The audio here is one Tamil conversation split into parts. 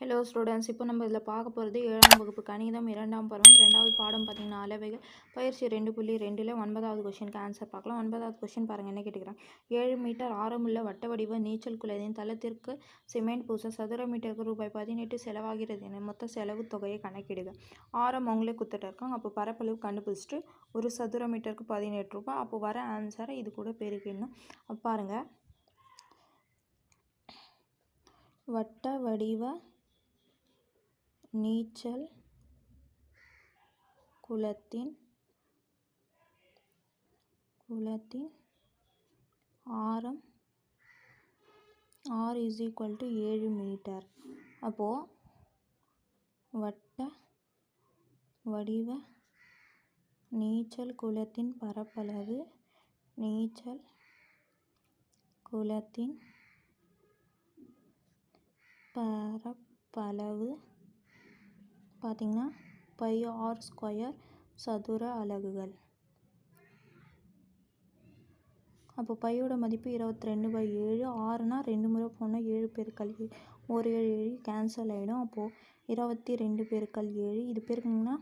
ஹலோ ஸ்டூடெண்ட்ஸ் இப்போ நம்ம இதில் பார்க்க போகிறது ஏழாம் வகுப்பு கணிதம் இரண்டாம் பருவம் ரெண்டாவது பாடம் பார்த்தீங்கன்னா அளவைகள். பயிற்சி ரெண்டு புள்ளி ரெண்டில் ஒன்பதாவது கொஷினுக்கு ஆன்சர் பார்க்கலாம். ஒன்பதாவது கொஷின் பாருங்கள் என்ன கேட்டுக்கிறாங்க? ஏழு மீட்டர் ஆரமுள்ள வட்ட வடிவ நீச்சல் குளத்தின் தளத்திற்கு சிமெண்ட் பூச சதுர மீட்டருக்கு ரூபாய் பதினெட்டு செலவாகிறது என மொத்த செலவு தொகையை கணக்கிடுங்க ஆரம் அவங்களே குத்துட்டு இருக்காங்க. அப்போ பரப்பளவு கண்டுபிடிச்சிட்டு ஒரு சதுர மீட்டருக்கு பதினெட்டு ரூபாய். அப்போ வர ஆன்சரை இது கூட பெருக்கிடணும் அப்போ பாருங்கள் வட்ட வடிவ நீச்சல் குளத்தின் குளத்தின் ஆரம் ஆர் இஸ் ஈக்குவல் டு ஏழு மீட்டர் அப்போது வட்ட வடிவ நீச்சல் குளத்தின் பரப்பளவு நீச்சல் குளத்தின் பரப்பளவு பார்த்திங்கன்னா பை ஆர் ஸ்கொயர் சதுர அலகுகள். அப்போ பையோட மதிப்பு இருபத்தி ரெண்டு பை ஏழு. ஆறுனால் ரெண்டு முறை போனால் ஏழு பேருக்கள் ஒரு ஏழு ஏழு கேன்சல் ஆகிடும் அப்போது இருபத்தி ரெண்டு பேருக்கள் ஏழு. இது பேருக்குங்கன்னா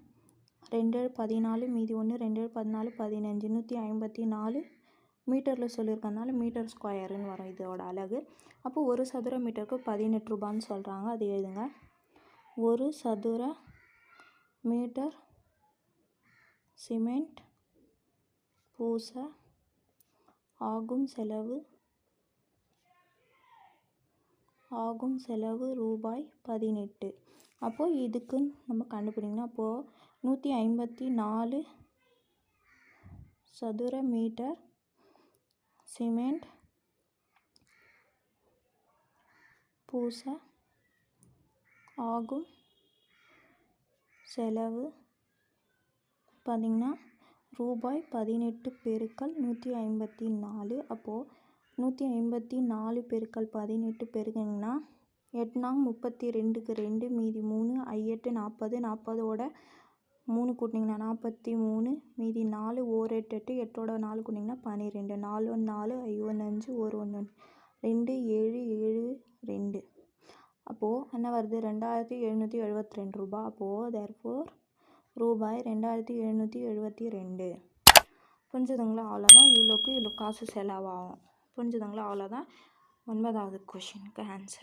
ரெண்டு ஏழு பதினாலு மீதி ஒன்று ரெண்டு ஏழு பதினாலு பதினஞ்சு. நூற்றி ஐம்பத்தி நாலு மீட்டரில் சொல்லியிருக்கனால மீட்டர் ஸ்கொயருன்னு வரும் இதோட அலகு. அப்போது ஒரு சதுர மீட்டருக்கு பதினெட்டு ரூபான்னு சொல்கிறாங்க அது எழுதுங்க. ஒரு சதுர மீட்டர் சிமெண்ட் பூச ஆகும் செலவு ஆகும் செலவு ரூபாய் பதினெட்டு. அப்போது இதுக்குன்னு நம்ம கண்டுபிடிக்கணும். அப்போது நூற்றி ஐம்பத்தி நாலு சதுர மீட்டர் சிமெண்ட் பூச ஆகும் செலவு பார்த்திங்கன்னா ரூபாய் பதினெட்டு பெருக்கல் நூற்றி ஐம்பத்தி நாலு. அப்போது நூற்றி ஐம்பத்தி நாலு பெருக்கல் பதினெட்டு பெருக்குங்கன்னா எட்நாங் முப்பத்தி ரெண்டுக்கு ரெண்டு மீதி மூணு ஐயெட்டு நாற்பது நாற்பதோட மூணு கூட்டிங்கன்னா நாற்பத்தி மூணு மீதி நாலு ஓர் எட்டு எட்டு எட்டோட நாலு கூட்டிங்கன்னா பன்னிரெண்டு நாலு ஒன்று நாலு ஐ ஒன்று அஞ்சு ஒரு ஒன்று ஒன்று ரெண்டு ஏழு ஏழு ரெண்டு. என்ன வருது? ரெண்டாயிரத்தி எழுநூற்றி எழுபத்தி ரெண்டு ரூபா. அப்போது தேர்ஃபோர் ரூபாய் ரெண்டாயிரத்தி எழுநூற்றி எழுபத்தி ரெண்டு. புரிஞ்சுதுங்களா? அவ்வளோதான் இவ்வளோக்கு இவ்வளோ காசு செலவாகும். புரிஞ்சுதுங்களா? அவ்வளோதான் ஒன்பதாவது கொஷினுக்கு ஆன்சர்